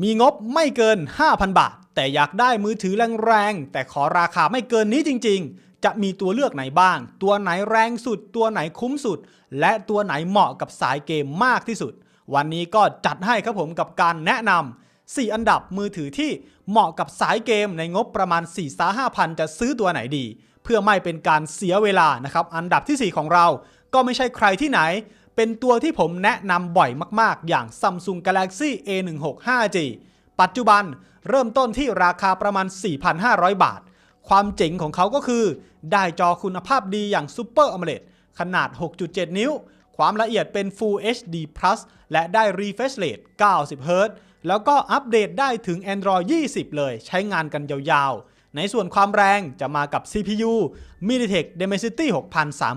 มีงบไม่เกิน 5,000 บาท แต่อยากได้มือถือแรงๆ แต่ขอราคาไม่เกินนี้จริง ๆ จะมีตัวเลือกไหนบ้าง ตัวไหนแรงสุด ตัวไหนคุ้มสุด และตัวไหนเหมาะกับสายเกมมากที่สุด วันนี้ก็จัดให้ครับผมกับการแนะนำ4 อันดับมือถือที่เหมาะกับสายเกมในงบประมาณ 4 5 5 0 0 จะซื้อตัวไหนดี เพื่อไม่เป็นการเสียเวลานะครับ อันดับที่ 4 ของเราก็ไม่ใช่ใครที่ไหน เป็นตัวที่ผมแนะนำบ่อยมากๆ อย่าง Samsung Galaxy A16 5G ปัจจุบันเริ่มต้นที่ราคาประมาณ 4,500 บาท ความเจ๋งของเขาก็คือ ได้จอคุณภาพดีอย่าง Super AMOLED ขนาด 6.7 นิ้ว ความละเอียดเป็น Full HD Plus และได้ Refresh Rate 90 Hz แล้วก็อัปเดตได้ถึง Android 20 เลย ใช้งานกันยาวๆ ในส่วนความแรงจะมากับ CPU MediaTek Dimensity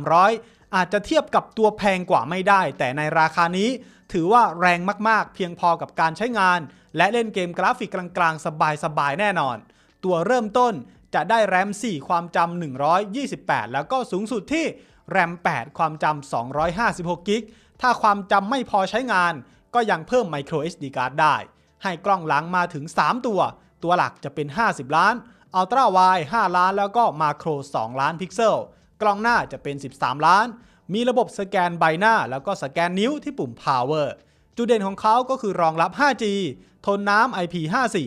6300 อาจจะเทียบกับตัวแพงกว่าไม่ได้ แต่ในราคานี้ ถือว่าแรงมากๆ เพียงพอกับการใช้งาน และเล่นเกมกราฟิกกลางๆ สบายๆ แน่นอน ตัวเริ่มต้นจะได้แรม 4 ความจำ 128 แล้วก็สูงสุดที่แรม 8 ความจำ 256 กิก ถ้าความจำไม่พอใช้งาน ก็ยังเพิ่ม micro SD card ได้ ให้กล้องหลังมาถึง 3 ตัว ตัวหลักจะเป็น 50 ล้านอัลตร้าไว5ล้าน แล้วก็มาโคร2ล้านพิกเซล กล้องหน้าจะเป็น 13 ล้าน มีระบบสแกนใบหน้า แล้วก็สแกนนิ้วที่ปุ่ม power จุดเด่นของเขาก็คือรองรับ 5G ทนน้ำ IP54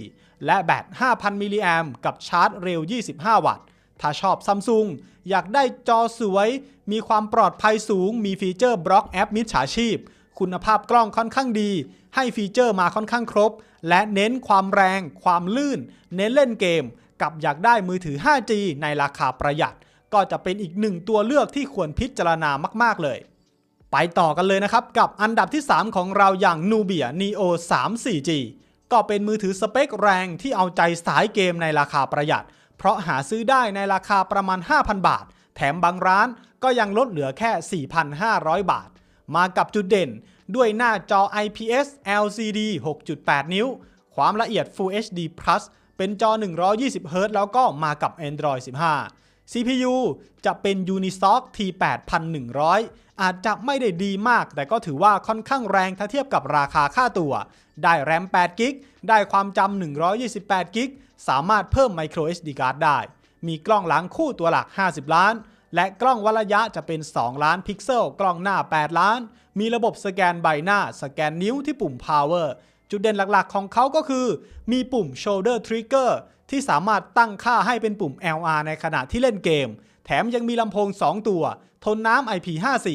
และแบต 5,000 มิลลิแอมกับชาร์จเร็ว 25 วัตต์ ถ้าชอบซัมซุงอยากได้จอสวย มีความปลอดภัยสูง มีฟีเจอร์บล็อกแอปมิจฉาชีพ คุณภาพกล้องค่อนข้างดี ให้ฟีเจอร์มาค่อนข้างครบ และเน้นความแรง ความลื่น เน้นเล่นเกม กับอยากได้มือถือ 5G ในราคาประหยัด ก็จะเป็นอีกหนึ่งตัวเลือกที่ควรพิจารณามาก ๆ เลย ไปต่อกันเลยนะครับ กับอันดับที่ 3 ของเราอย่าง Nubia Neo 3 4G ก็เป็นมือถือสเปคแรงที่เอาใจสายเกมในราคาประหยัด เพราะหาซื้อได้ในราคาประมาณ 5,000 บาท แถมบางร้านก็ยังลดเหลือแค่ 4,500 บาท มากับจุดเด่นด้วยหน้าจอ IPS LCD 6.8 นิ้ว ความละเอียด Full HD Plus เป็นจอ 120 Hz แล้วก็มากับ Android 15 CPU จะเป็น Unisoc T8100 อาจจะไม่ได้ดีมาก แต่ก็ถือว่าค่อนข้างแรงถ้าเทียบกับราคาค่าตัว ได้แรม8กิกได้ความจำ128กิกสามารถเพิ่ม Micro SD card ได้ มีกล้องหลังคู่ตัวหลัก 50 ล้าน และกล้องวัดระยะจะเป็น 2 ล้านพิกเซล กล้องหน้า 8 ล้าน มีระบบสแกนใบหน้า สแกนนิ้วที่ปุ่ม power จุดเด่นหลักๆของเขาก็คือ มีปุ่ม shoulder trigger ที่สามารถตั้งค่าให้เป็นปุ่ม LR ในขณะที่เล่นเกม แถมยังมีลำโพง 2 ตัว ทนน้ำ IP54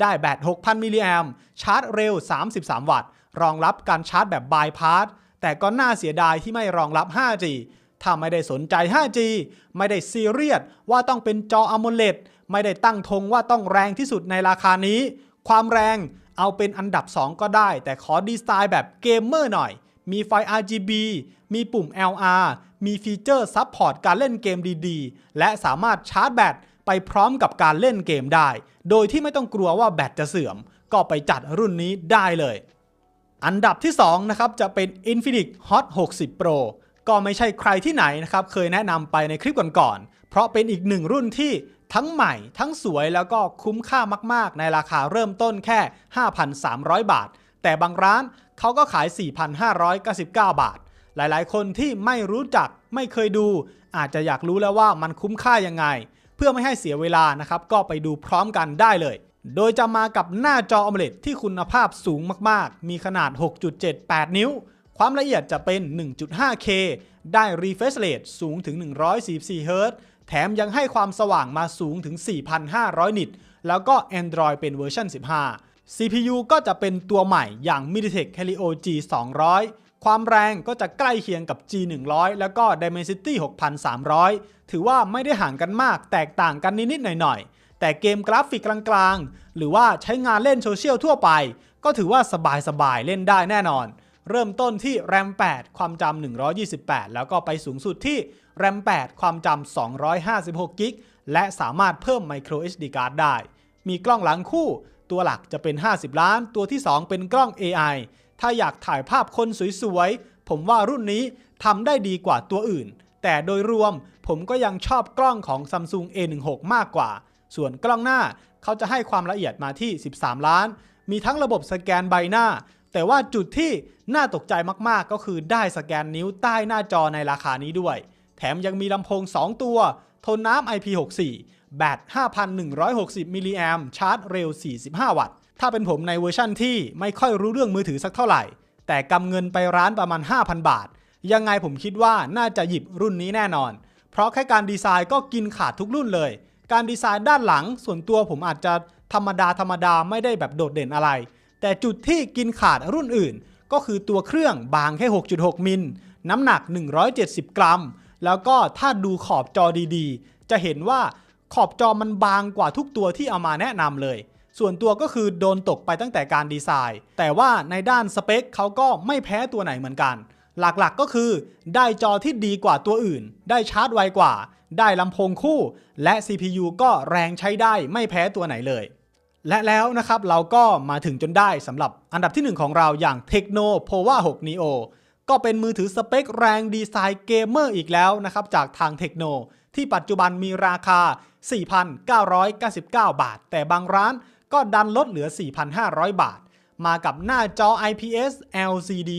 ได้แบต 6,000 มิลลิแอมชาร์จเร็ว 33 วัตต์ รองรับการชาร์จแบบบายพาสแต่ก็น่าเสียดายที่ไม่รองรับ 5G ถ้าไม่ได้สนใจ 5G ไม่ได้ซีเรียสว่าต้องเป็นจอ AMOLED ไม่ได้ตั้งธงว่าต้องแรงที่สุดในราคานี้ ความแรง เอาเป็นอันดับ 2 ก็ได้ แต่ขอดีไซน์แบบเกมเมอร์หน่อย มีไฟ RGB มีปุ่ม LR มีฟีเจอร์ซับพอร์ตการเล่นเกมดีๆ และสามารถชาร์จแบตไปพร้อมกับการเล่นเกมได้ โดยที่ไม่ต้องกลัวว่าแบตจะเสื่อม ก็ไปจัดรุ่นนี้ได้เลย อันดับที่ 2 นะครับ จะเป็น Infinix Hot 60 Pro ก็ไม่ใช่ใครที่ไหนนะครับ เคยแนะนำไปในคลิปก่อนๆ เพราะเป็นอีกหนึ่งรุ่นที่ทั้งใหม่ทั้งสวยแล้วก็คุ้มค่ามาก ๆ ในราคาเริ่มต้นแค่ 5,300 บาท แต่บางร้านเขาก็ขาย 4,599 บาท หลายๆ คนที่ไม่รู้จักไม่เคยดู อาจจะอยากรู้แล้วว่ามันคุ้มค่ายังไง เพื่อไม่ให้เสียเวลานะครับ ก็ไปดูพร้อมกันได้เลย โดยจะมากับหน้าจอ AMOLED ที่คุณภาพสูงมากๆ มีขนาด 6.78 นิ้ว ความละเอียดจะเป็น 1.5K ได้ refresh rate สูงถึง 144 Hz แถมยังให้ความสว่างมาสูงถึง 4,500 นิต แล้วก็ Android เป็นเวอร์ชัน15 CPU ก็จะเป็นตัวใหม่อย่าง MediaTek Helio G 200ความแรงก็จะใกล้เคียงกับ G 100แล้วก็ Dimensity 6300 ถือว่าไม่ได้ห่างกันมากแตกต่างกันนิดๆหน่อยๆ แต่เกมกราฟิกกลางๆ หรือว่าใช้งานเล่นโซเชียลทั่วไป ก็ถือว่าสบายๆ เล่นได้แน่นอน เริ่มต้นที่แรม 8 ความจำ128 แล้วก็ไปสูงสุดที่แรม 8 ความจำ256กิกและสามารถเพิ่ม micro SD card ได้ มีกล้องหลังคู่ ตัวหลักจะเป็น 50 ล้าน ตัวที่ 2 เป็นกล้อง AI ถ้าอยากถ่ายภาพคนสวยๆ ผมว่ารุ่นนี้ทำได้ดีกว่าตัวอื่น แต่โดยรวมผมก็ยังชอบกล้องของ Samsung A16 มากกว่า ส่วนกล้องหน้าเขาจะให้ความละเอียดมาที่ 13 ล้าน มีทั้งระบบสแกนใบหน้า แต่ว่าจุดที่น่าตกใจมากๆ ก็คือได้สแกนนิ้วใต้หน้าจอในราคานี้ด้วย แถมยังมีลำโพง 2 ตัว ทนน้ำ IP64 แบต 5,160 มิลลิแอมชาร์จเร็ว 45 วัตต์ ถ้าเป็นผมในเวอร์ชั่นที่ไม่ค่อยรู้เรื่องมือถือสักเท่าไหร่ แต่กำเงินไปร้านประมาณ 5,000 บาท ยังไงผมคิดว่าน่าจะหยิบรุ่นนี้แน่นอน เพราะแค่การดีไซน์ก็กินขาดทุกรุ่นเลย การดีไซน์ด้านหลังส่วนตัวผมอาจจะธรรมดาธรรมดาไม่ได้แบบโดดเด่นอะไร แต่จุดที่กินขาดรุ่นอื่น ก็คือตัวเครื่องบางแค่ 6.6 มิล น้ำหนัก 170 กรัม แล้วก็ถ้าดูขอบจอดีๆ จะเห็นว่าขอบจอมันบางกว่าทุกตัวที่เอามาแนะนำเลย ส่วนตัวก็คือโดนตกไปตั้งแต่การดีไซน์ แต่ว่าในด้านสเปคเขาก็ไม่แพ้ตัวไหนเหมือนกัน หลักๆก็คือ ได้จอที่ดีกว่าตัวอื่น ได้ชาร์จไวกว่า ได้ลำโพงคู่ และ CPU ก็แรงใช้ได้ไม่แพ้ตัวไหนเลย และแล้วนะครับเราก็มาถึงจนได้สำหรับอันดับที่ 1 ของเราอย่าง Tecno Pova 6 Neo ก็เป็นมือถือสเปคแรงดีไซน์เกมเมอร์อีกแล้วนะครับจากทาง Tecno ที่ปัจจุบันมีราคา 4,999 บาท แต่บางร้านก็ดันลดเหลือ 4,500 บาท มากับหน้าจอ IPS LCD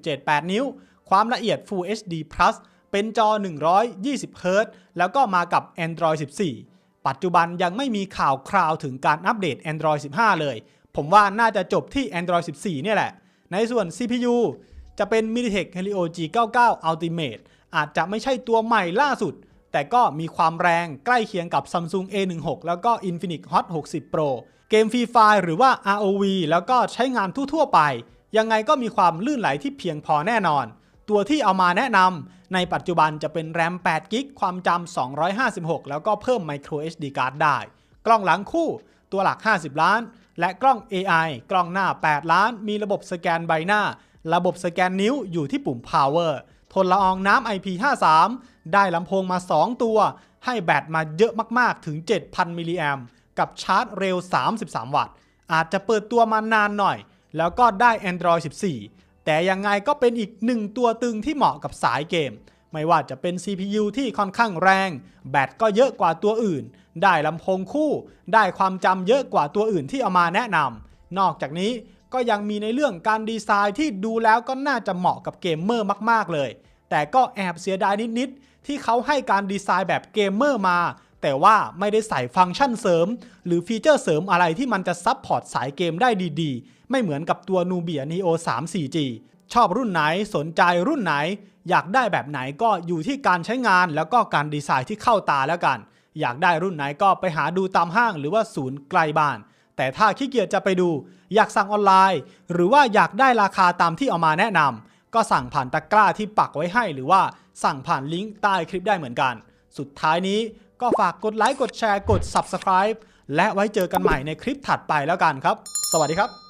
6.78 นิ้ว ความละเอียด Full HD Plus เป็นจอ 120 Hz แล้วก็มากับ Android 14 ปัจจุบันยังไม่มีข่าวคราวถึงการอัปเดต Android 15 เลย ผมว่าน่าจะจบที่ Android 14 เนี่ยแหละ ในส่วน CPU จะเป็น MediaTek Helio G99 Ultimate อาจจะไม่ใช่ตัวใหม่ล่าสุด แต่ก็มีความแรงใกล้เคียงกับ Samsung A16 แล้วก็ Infinix Hot 60 Pro เกมฟรีไฟหรือว่า ROV แล้วก็ใช้งานทั่วๆไป ยังไงก็มีความลื่นไหลที่เพียงพอแน่นอน ตัวที่เอามาแนะนำในปัจจุบันจะเป็น RAM 8 g b ความจำ256 แล้วก็เพิ่ม Micro SD card ได้ กล้องหลังคู่ตัวหลัก 50 ล้าน และกล้อง AI กล้องหน้า 8 ล้าน มีระบบสแกนใบหน้า ระบบสแกนนิ้วอยู่ที่ปุ่ม Power ทนละอองน้ำ IP53 ได้ลำโพงมา 2 ตัว ให้แบตมาเยอะมากๆถึง 7,000 มิลลิแอมกับชาร์จเร็ว 33 วัตต์ อาจจะเปิดตัวมานานหน่อย แล้วก็ได้ Android 14 แต่ยังไงก็เป็นอีกหนึ่งตัวตึงที่เหมาะกับสายเกม ไม่ว่าจะเป็น CPU ที่ค่อนข้างแรง แบตก็เยอะกว่าตัวอื่น ได้ลำโพงคู่ ได้ความจำเยอะกว่าตัวอื่นที่เอามาแนะนำนอกจากนี้ก็ยังมีในเรื่องการดีไซน์ที่ดูแล้วก็น่าจะเหมาะกับเกมเมอร์มาก ๆ เลย แต่ก็แอบเสียดายนิด ๆ ที่เขาให้การดีไซน์แบบเกมเมอร์มา แต่ว่าไม่ได้ใส่ฟังก์ชันเสริม หรือฟีเจอร์เสริมอะไรที่มันจะซับพอร์ตสายเกมได้ดี ๆ ไม่เหมือนกับตัว Nubia Neo 3 4G ชอบรุ่นไหนสนใจรุ่นไหน อยากได้แบบไหนก็อยู่ที่การใช้งานแล้วก็การดีไซน์ที่เข้าตาแล้วกัน อยากได้รุ่นไหนก็ไปหาดูตามห้างหรือว่าศูนย์ไกลบ้าน แต่ถ้าขี้เกียจจะไปดู อยากสั่งออนไลน์ หรือว่าอยากได้ราคาตามที่เอามาแนะนำก็สั่งผ่านตะกร้าที่ปักไว้ให้ หรือว่าสั่งผ่านลิงก์ใต้คลิปได้เหมือนกัน สุดท้ายนี้ก็ฝากกดไลค์กดแชร์กด Subscribe และไว้เจอกันใหม่ในคลิปถัดไปแล้วกันครับ สวัสดีครับ